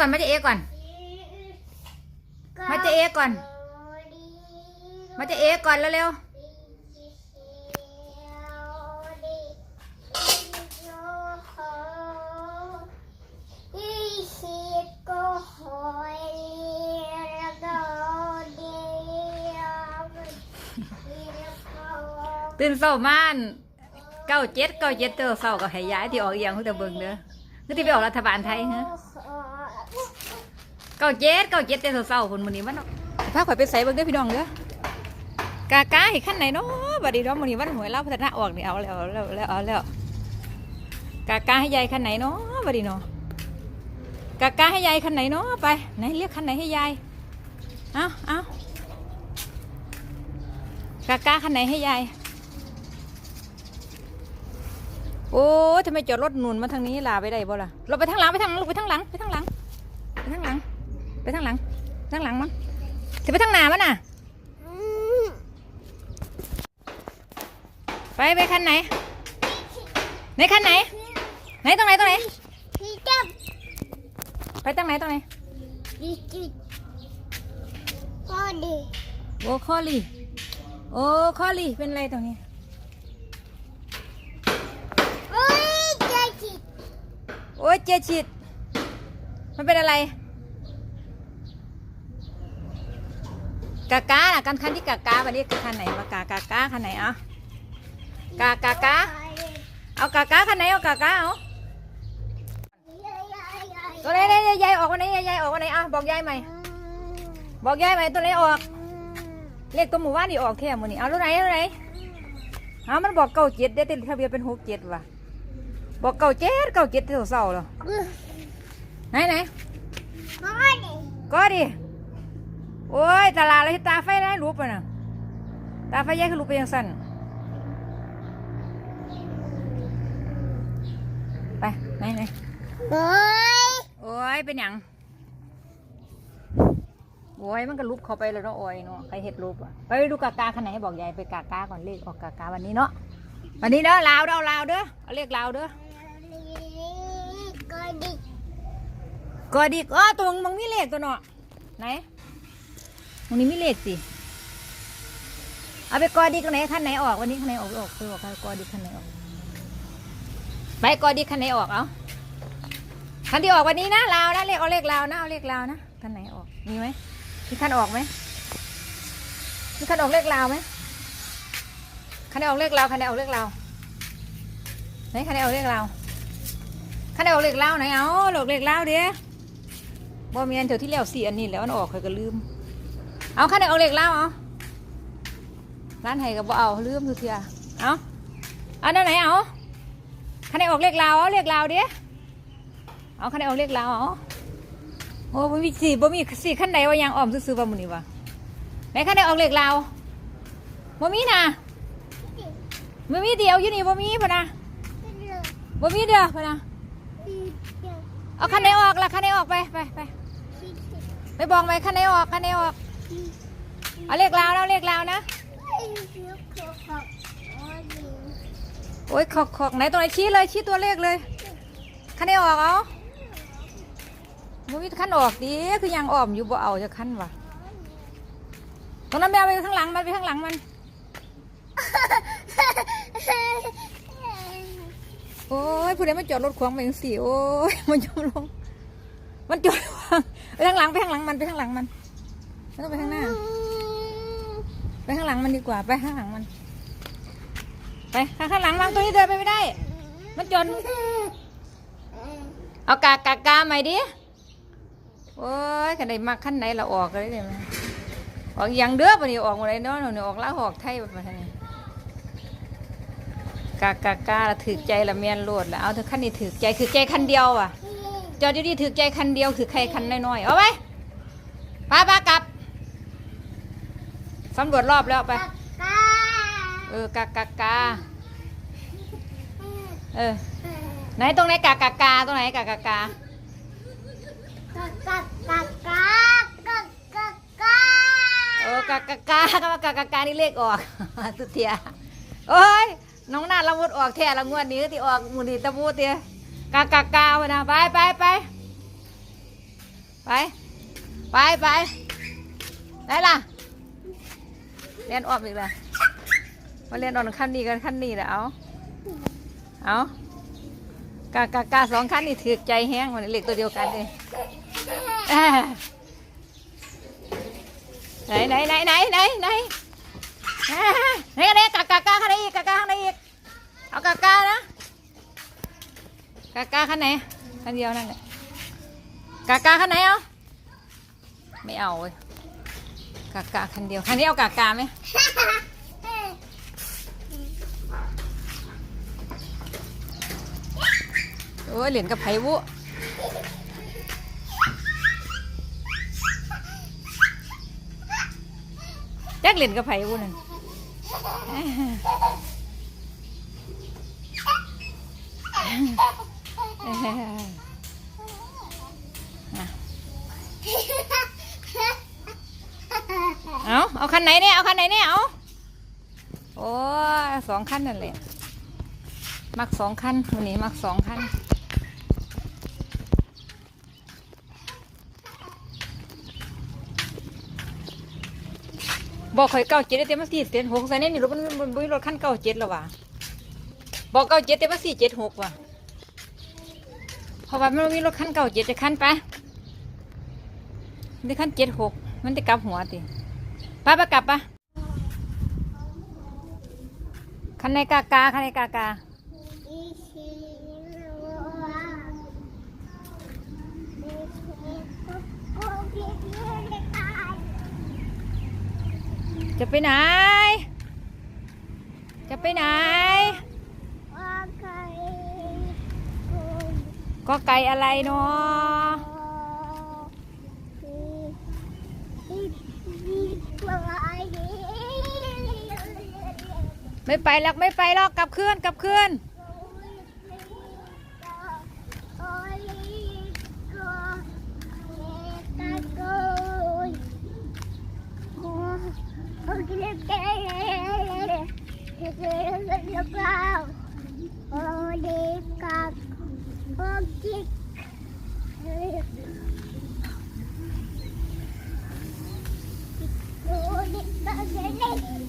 ก่อนมาเจเอก่อน มาเจเอก่อน มาเจเอก่อนเร็วๆตื่นเช้ามาอันเก้าเจ็ดเก้าเจ็ดเจอเช้าก็ให้ย้ายที่ออกเอียงเขาจะเบิ่งเด้อคือที่ไปออกรัฐบาลไทยฮะ เก้าเจ็ดเก้าเจ็ดแต่เช้าๆคนมื้อนี้มันเนาะพาข่อยไปใส่เบิ่งเด้อพี่น้องเด้อกากาเห็นขั้นไหนเนาะบัดนี้เนาะมื้อนี้วันหวยเล่าพัฒนาออกนี่เอาแล้วเอาแล้วเอาแล้วเอาแล้วกากาให้ยายคันไหนเนาะบัดนี้เนาะกากาให้ยายคันไหนเนาะไปไหนเรียกคันไหนให้ยายเอาเอากากาคันไหนให้ยายโอ้ยทำไมจอดรถหนุนมาทางนี้ลาไปได้บ่ล่ะเราไปทางหลังไปทางหลังไปทางหลังไปทางหลังไปทางหลัง ไปทางหลังทางหลังมั้งจะไปทางหน้ามั้งน่ะ ไปไปคันไหนไหนคันไหน ไหนตรงไหนตรงไหนไปตรงไหนตรงไหนโอ้คอลี่โอ้คอลี่เป็นไรตรงนี้ โอ้ยเจชิดมันเป็นอะไร กากาน่ะกันคันที่กากาวันนี้คันไหนมากากากาคันไหนเอากากากาเอากากาคันไหนเอากากาเอาตัวไหนยายออกวันไหนยายออกวันไหนอะบอกยายใหม่บอกยายใหม่ตัวไหนออกเลขตัวหมู่บ้านนี่ออกแค่หมือนี่เอาตัวไหนตัวไหนเอามันบอกเก้าเจ็ดได้ติดทะเบียนเป็นหกเจ็ดว่ะบอกเก้าเจ็ดเก้าเจ็ดเท่าเศร้าแล้วไหนไหนก็ดิ โอ้ยตลาดอะไรตาไฟได้รูปอะนะตาไฟแยกคือรูปไปยังสั้นไปไหนไหนโอ้ยเป็นหยังโอ้ยมันก็รูปเข้าไปแล้วเนาะโอ้ยเนาะใครเห็ดรูปอะไปดูกากาขนาดไหนบอกยายไปกากาก่อนเลขออกกากาวันนี้เนาะวันนี้เด้อลาวเด้อลาวเด้อเอาเลขลาวเด้อกอดิกอ๋อตรงมึงมีเลขตัวเนาะไหน มึงนี่มีเลขสิ เอาไปกอดิกตรงไหนคันไหนออกวันนี้คันไหนออกออกไปออกไปกอดิกคันไหนออก ไปกอดิกคันไหนออกเอาคันที่ออกวันนี้นะลาวนะเลขเอาเลขลาวนะเอาเลขลาวนะคันไหนออกมีไหมมีคันออกไหมมีคันออกเลขลาวไหมคันไหนออกเลขลาวคันไหนออกเลขลาวไหนคันไหนออกเลขลาวคันไหนออกเลขลาวไหนเอาออกเลขลาวเดี๋ยวบ่มีอันเถอที่แล้วสี่อันนี้แล้วมันออกเคยก็ลืม เอาคันไหนเอาเหล็กเล่าเอาร้านไห้ก็บ่เอาลืมทุกเทียเอาอันนั้นไหนเอาคันไหนออกเหล็กลาวเอาเหล็กลาวเด้เอาคันไหนออกเหล็กลาวเอาโอ้บ่มีสี่บ่มีสี่คันไหนว่ายังอ่อมซื้อๆว่ามื้อนี้วะไหนคันไหนออกเหล็กลาวบ่มีนะบ่มีเดียวอยู่นี่บ่มีพะนะบ่มีเดียวพะนะเอาคันไหนออกล่ะคันไหนออกไปไปไปไปบอกไปคันไหนออกคันไหนออก เอาเลขลาวแล้วเลขลาวนะ โอ้ยขอกขอกไหนตัวไหนชี้เลยชี้ตัวเลขเลยคันไหนออกเอาบ่มีคันออกดิคือยังออมอยู่บ่เอาจะคันวะตรงนั้นแมวไปข้างหลังมันไปข้างหลังมัน โอ้ยผู้ใดมาจอดรถขวางไปจังสี่โอ้ยมันจมลง มันจอดขวางไปข้างหลังไปข้างหลังมันไปข้างหลังมัน ไม่ต้องไปข้างหน้า ไปข้างหลังมันดีกว่า ไปข้างหลังมัน ไปข้างหลังวางตัวนี้เดินไปไม่ได้ มันจน เอากากากาใหม่ดิ โอ้ยขันใดมาขั้นไหนเราออกเลยเนี่ยออกอยังเด้อปะนี่ออกหมดเลยเนาะเนี่ยออกลาวออกไทยแบบนี้กากากาละถือใจละเมียนโลดละเอาเธอขั้นนี้ถือใจถือใจคันเดียวว่ะจอดอยู่ดีถือใจคันเดียวถือใครคันน้อยๆเอาไปป้าป้ากลับ สำรวจรอบแล้วไป เออกากากาเออ ไหนตรงไหนกากากาตรงไหนกากากาเออกากากาก็ว่ากากากานี่เลขออกสุดเทียโอ้ยน้องนาละมุดออกแท้ละงวดนี้ก็ที่ออกหมูนีตะมูเตียกากากาวะนะไปไปไปไปไปไปได้ล่ะ เรียนออกอีกแล้วมาเรียนออกขั้นนี้กันขั้นนี้แหละเอาเอากากากาสองขั้นนี่ถือใจแห้งมันเหล็กตัวเดียวกันเลยไหนไหนไหนไหนไหนไหนไหนกันกากากาข้างในอีกกากาข้างในอีกเอากากานะกากาข้างไหนขั้นเดียวนั่นแหละกากาข้างไหนเอาไม่เอาเว้ย กากาคันเดียวคันนี้เอากากาไหมโอ้ยเหรียญกับไผ่วุจักเหรียญกับไผ่วุนั่นเอ เอาเอาคันไหนเนี่ย เอาคันไหนเนี่ย เอา โอ้สองคันนั่นแหละ มักสองคันวันนี้มักสองคันบอกข่อยเก้าเจ็ดเต็มสี่เต็มหกใส่เนี่ยนี่รถมันมันมันรถขั้นเก้าเจ็ดแล้ววะบอกเก้าเจ็ดเต็มสี่เจ็ดหกว่ะเพราะว่ามันมีรถขั้นเก้าเจ็ดจะขั้นไปได้ขั้นเจ็ดหกมันจะกลับหัวติ ปไปกลับปะคันในกากาคันในกากาจะไปไหน จะไปไหนก็ไก่อะไรเนาะ ไม่ไปหรอกไม่ไปหรอกกลับคืนกลับคืน Oh,